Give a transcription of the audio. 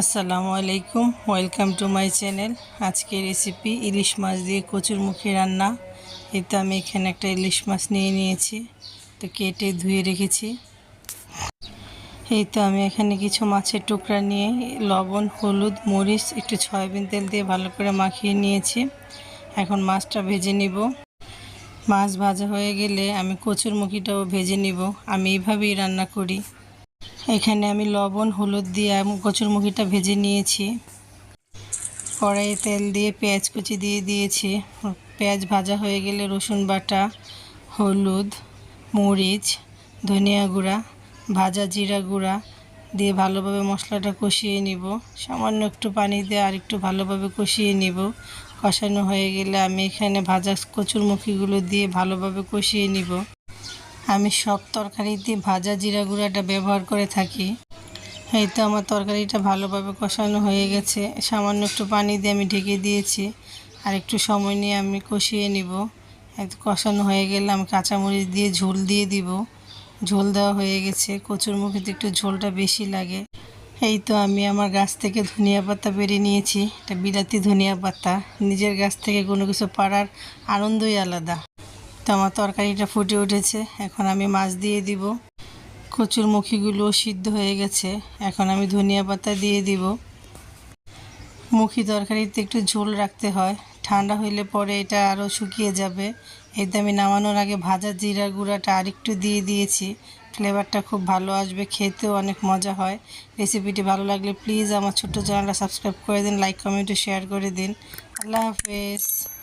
আসসালামু আলাইকুম welcome to my channel আজকে রেসিপি ইলিশ মাছ দিয়ে কচুরমুখী রান্না। এই তো আমি এখানে একটা ইলিশ মাছ নিয়ে নিয়েছি, তো কেটে ধুয়ে রেখেছি। এই তো আমি এখানে কিছু মাছের টুকরা নিয়ে লবণ, হলুদ, মরিচ, একটু সয়াবিন তেল দিয়ে ভালো করে মাখিয়ে নিয়েছি। এখন মাছটা ভেজে নিব। মাছ ভাজা হয়ে গেলে আমি কচুরমুখীটাও ভেজে নিব। আমি এইভাবেই রান্না করি। এখানে আমি লবণ, হলুদ দিয়ে কচুরমুখিটা ভেজে নিয়েছি। কড়াইয়ে তেল দিয়ে পেঁয়াজ কুচি দিয়ে দিয়েছি। পেঁয়াজ ভাজা হয়ে গেলে রসুন বাটা, হলুদ, মরিচ, ধনিয়া গুঁড়া, ভাজা জিরা গুঁড়া দিয়ে ভালোভাবে মশলাটা কষিয়ে নিব। সামান্য একটু পানি দিয়ে আর একটু ভালোভাবে কষিয়ে নিব। কষানো হয়ে গেলে আমি এখানে ভাজা কচুরমুখিগুলো দিয়ে ভালোভাবে কষিয়ে নিব। আমি সব তরকারিতে ভাজা জিরা গুঁড়াটা ব্যবহার করে থাকি। এই তো আমার তরকারিটা ভালোভাবে কষানো হয়ে গেছে। সামান্য একটু পানি দিয়ে আমি ঢেকে দিয়েছি। আর একটু সময় নিয়ে আমি কষিয়ে নিব। কষানো হয়ে গেলে আমি কাঁচামরিচ দিয়ে ঝোল দিয়ে দিব। ঝোল দেওয়া হয়ে গেছে। কচুর মুখিতে একটু ঝোলটা বেশি লাগে। এই তো আমি আমার গাছ থেকে ধনিয়া পাতা পেরে নিয়েছি। এটা বিলাতি ধনিয়া পাতা। নিজের গাছ থেকে কোনো কিছু পাড়ার আনন্দই আলাদা। তো আমার তরকারিটা ফুটে উঠেছে। এখন আমি মাছ দিয়ে দিব। কচুর মুখিগুলো সিদ্ধ হয়ে গেছে। এখন আমি ধনিয়া পাতা দিয়ে দিব। মুখি তরকারিতে একটু ঝোল রাখতে হয়। ঠান্ডা হইলে পরে এটা আরও শুকিয়ে যাবে। এতে আমি নামানোর আগে ভাজা জিরা গুঁড়াটা আরেকটু দিয়ে দিয়েছি। ফ্লেভারটা খুব ভালো আসবে, খেতেও অনেক মজা হয়। রেসিপিটি ভালো লাগলে প্লিজ আমার ছোট্ট চ্যানেলটা সাবস্ক্রাইব করে দিন, লাইক, কমেন্ট শেয়ার করে দিন। আল্লাহ হাফেজ।